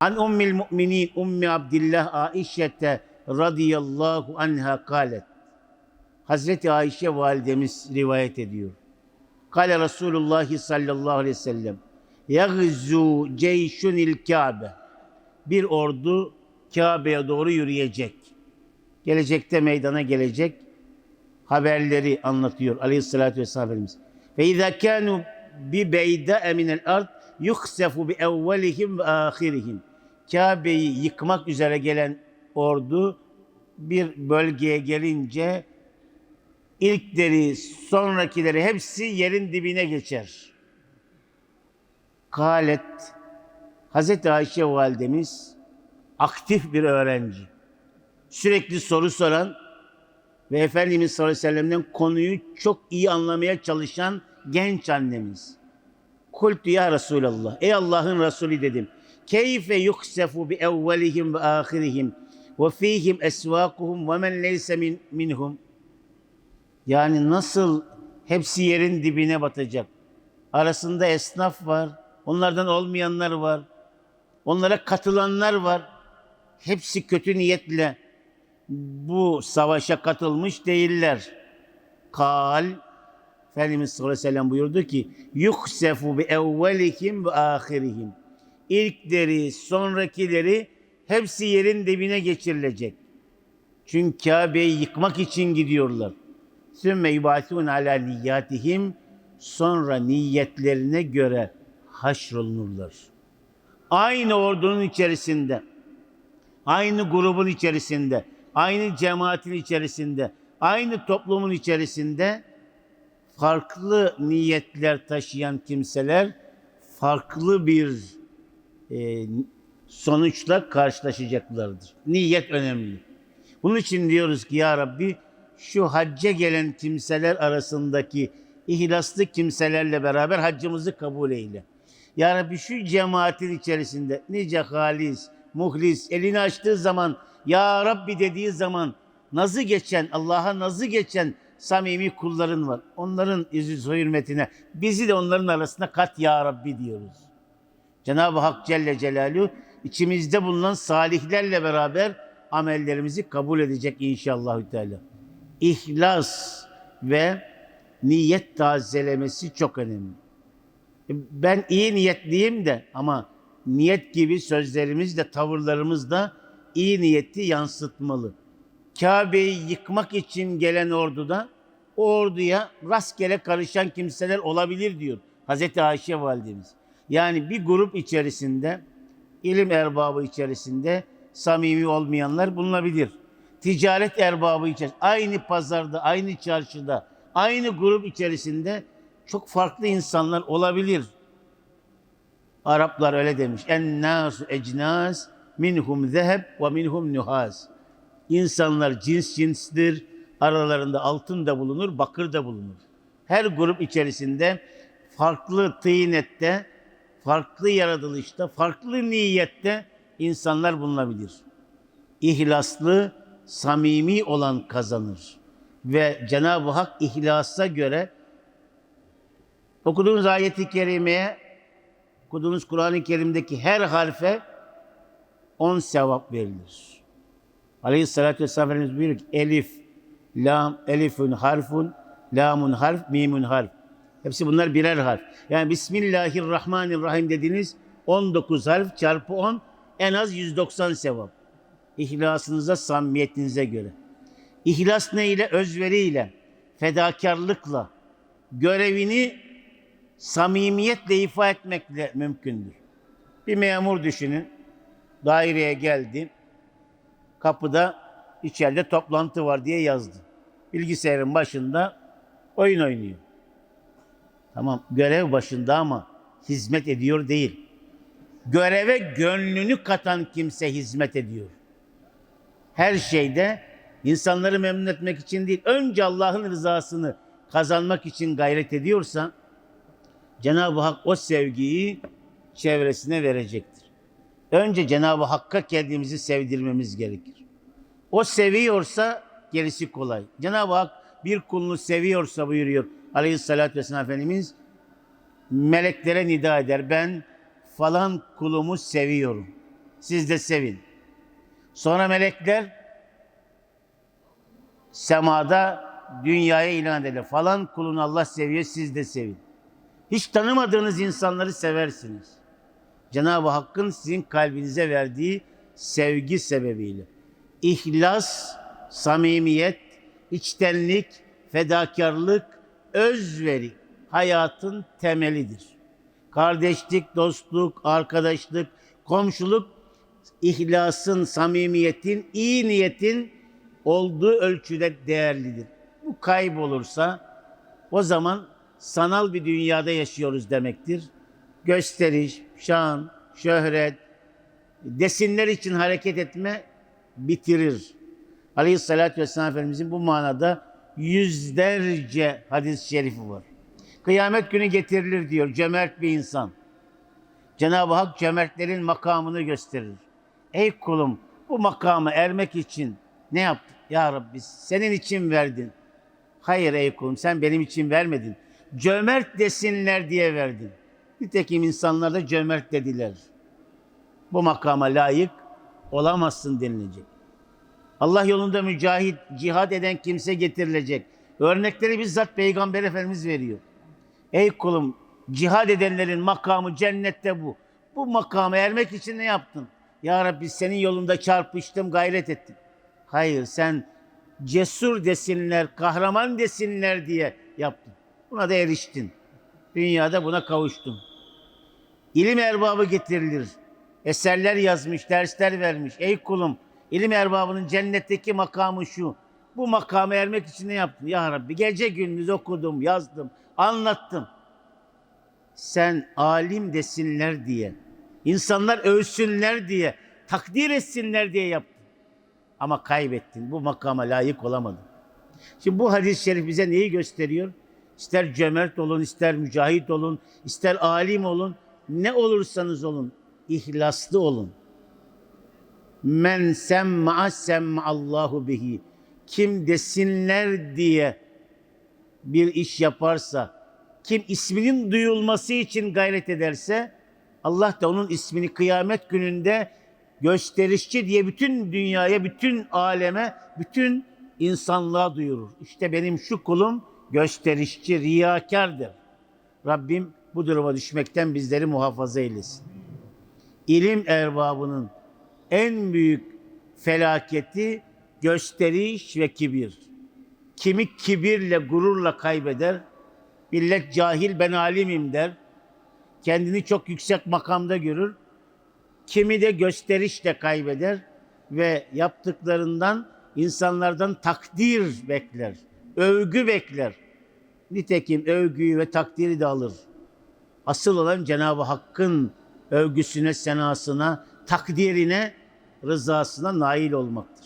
An ummil mu'minin ummi Abdillah Aişete radıyallahu anha kalet. Hazreti Ayşe validemiz rivayet ediyor. Kale Resulullah sallallahu aleyhi ve sellem. Yagzu ceyşunil Kabe. Bir ordu Kabe'ye doğru yürüyecek. Gelecekte meydana gelecek haberleri anlatıyor aleyhissalatü vesselam Efendimiz. Ve izâ kânû bi beydâe minel ard yuhsefu bi evvelihim ve âhirihim. Kabe'yi yıkmak üzere gelen ordu bir bölgeye gelince ilkleri, sonrakileri hepsi yerin dibine geçer. Kalet Hazreti Ayşe validemiz aktif bir öğrenci. Sürekli soru soran ve Efendimiz sallallahu aleyhi ve sellem'den konuyu çok iyi anlamaya çalışan genç annemiz. Kultu ya Resulallah. Ey Allah'ın Resulü dedim. Keyfe yuksefu bi evvelihim ve ahirihim ve fihim esvakuhum ve men leyse min, minhum. Yani nasıl hepsi yerin dibine batacak. Arasında esnaf var. Onlardan olmayanlar var. Onlara katılanlar var. Hepsi kötü niyetle bu savaşa katılmış değiller. Kal Efendimiz sallallahu aleyhi ve sellem buyurdu ki yuksefu bi evvelihim ve ahirihim. İlkleri, sonrakileri hepsi yerin dibine geçirilecek. Çünkü Kabe'yi yıkmak için gidiyorlar. Sümme yubatun ala niyatihim sonra niyetlerine göre haşrolunurlar. Aynı ordunun içerisinde, aynı grubun içerisinde, aynı cemaatin içerisinde, aynı toplumun içerisinde farklı niyetler taşıyan kimseler farklı bir e, sonuçla karşılaşacaklardır. Niyet önemli. Bunun için diyoruz ki ya Rabbi şu hacca gelen kimseler arasındaki ihlaslı kimselerle beraber haccımızı kabul eyle. Ya Rabbi şu cemaatin içerisinde nice halis, muhlis, elini açtığı zaman Ya Rabbi dediği zaman nazı geçen, Allah'a nazı geçen samimi kulların var. Onların izi hürmetine bizi de onların arasına kat Ya Rabbi diyoruz. Cenab-ı Hak Celle Celaluhu içimizde bulunan salihlerle beraber amellerimizi kabul edecek inşallah Teala. İhlas ve niyet tazelemesi çok önemli. Ben iyi niyetliyim de ama niyet gibi sözlerimiz de tavırlarımız da iyi niyeti yansıtmalı. Kabe'yi yıkmak için gelen orduda o orduya rastgele karışan kimseler olabilir diyor Hazreti Ayşe validemiz. Yani bir grup içerisinde ilim erbabı içerisinde samimi olmayanlar bulunabilir. Ticaret erbabı içerisinde aynı pazarda, aynı çarşıda, aynı grup içerisinde çok farklı insanlar olabilir. Araplar öyle demiş. En nasu ecnas minhum zeheb ve minhum nuhas. İnsanlar cins cinstir. Aralarında altın da bulunur, bakır da bulunur. Her grup içerisinde farklı tıynette, farklı yaratılışta, farklı niyette insanlar bulunabilir. İhlaslı, samimi olan kazanır. Ve Cenab-ı Hak ihlasa göre okuduğunuz ayeti kerimeye, okuduğunuz Kur'an-ı Kerim'deki her harfe on sevap verilir. Aleyhissalatü vesselam Efendimiz buyuruyor ki elif, lam, elifun harfun, lamun harf, mimun harf. Hepsi bunlar birer harf. Yani Bismillahirrahmanirrahim dediğiniz 19 harf çarpı 10 en az 190 sevap. İhlasınıza, samimiyetinize göre. İhlas ne ile? Özveriyle, fedakarlıkla, görevini samimiyetle ifa etmekle mümkündür. Bir memur düşünün. Daireye geldi. Kapıda içeride toplantı var diye yazdı. Bilgisayarın başında oyun oynuyor. Tamam görev başında ama hizmet ediyor değil. Göreve gönlünü katan kimse hizmet ediyor. Her şeyde insanları memnun etmek için değil, önce Allah'ın rızasını kazanmak için gayret ediyorsa Cenab-ı Hak o sevgiyi çevresine verecektir. Önce Cenab-ı Hakk'a kendimizi sevdirmemiz gerekir. O seviyorsa gerisi kolay. Cenab-ı Hak bir kulunu seviyorsa buyuruyor Aleyhisselatü Vesselam Efendimiz meleklere nida eder. Ben falan kulumu seviyorum. siz de sevin. Sonra melekler semada dünyaya ilan eder. Falan kulunu Allah seviyor, siz de sevin. Hiç tanımadığınız insanları seversiniz. Cenab-ı Hakk'ın sizin kalbinize verdiği sevgi sebebiyle. İhlas, samimiyet, içtenlik, fedakarlık, özveri hayatın temelidir. Kardeşlik, dostluk, arkadaşlık, komşuluk ihlasın, samimiyetin, iyi niyetin olduğu ölçüde değerlidir. Bu kaybolursa o zaman sanal bir dünyada yaşıyoruz demektir. Gösteriş, şan, şöhret, desinler için hareket etme bitirir. Aleyhissalatü vesselam Efendimizin bu manada yüzlerce hadis-i şerifi var. Kıyamet günü getirilir diyor cömert bir insan. Cenab-ı Hak cömertlerin makamını gösterir. Ey kulum bu makama ermek için ne yaptın? Ya Rabbi senin için verdin. Hayır ey kulum sen benim için vermedin. Cömert desinler diye verdin. Nitekim insanlar da cömert dediler. Bu makama layık olamazsın denilecek. Allah yolunda mücahit, cihad eden kimse getirilecek. Örnekleri bizzat Peygamber Efendimiz veriyor. Ey kulum cihad edenlerin makamı cennette bu. Bu makama ermek için ne yaptın? Ya Rabbi senin yolunda çarpıştım, gayret ettim. Hayır sen cesur desinler, kahraman desinler diye yaptın. Buna da eriştin. Dünyada buna kavuştun. İlim erbabı getirilir. Eserler yazmış, dersler vermiş. Ey kulum, ilim erbabının cennetteki makamı şu. Bu makama ermek için ne yaptın? Ya Rabbi gece gündüz okudum, yazdım, anlattım. Sen alim desinler diye, insanlar övsünler diye, takdir etsinler diye yaptın. Ama kaybettin. Bu makama layık olamadın. Şimdi bu hadis-i şerif bize neyi gösteriyor? İster cömert olun, ister mücahit olun, ister alim olun, ne olursanız olun, ihlaslı olun. Men semma semma Allahu bihi. Kim desinler diye bir iş yaparsa, kim isminin duyulması için gayret ederse, Allah da onun ismini kıyamet gününde gösterişçi diye bütün dünyaya, bütün aleme, bütün insanlığa duyurur. İşte benim şu kulum gösterişçi, riyakardır. Rabbim bu duruma düşmekten bizleri muhafaza eylesin. İlim erbabının en büyük felaketi gösteriş ve kibir. Kimi kibirle, gururla kaybeder. Millet cahil ben alimim der. Kendini çok yüksek makamda görür. Kimi de gösterişle kaybeder ve yaptıklarından insanlardan takdir bekler, övgü bekler. Nitekim övgüyü ve takdiri de alır. Asıl olan Cenab-ı Hakk'ın övgüsüne, senasına, takdirine, rızasına nail olmaktır.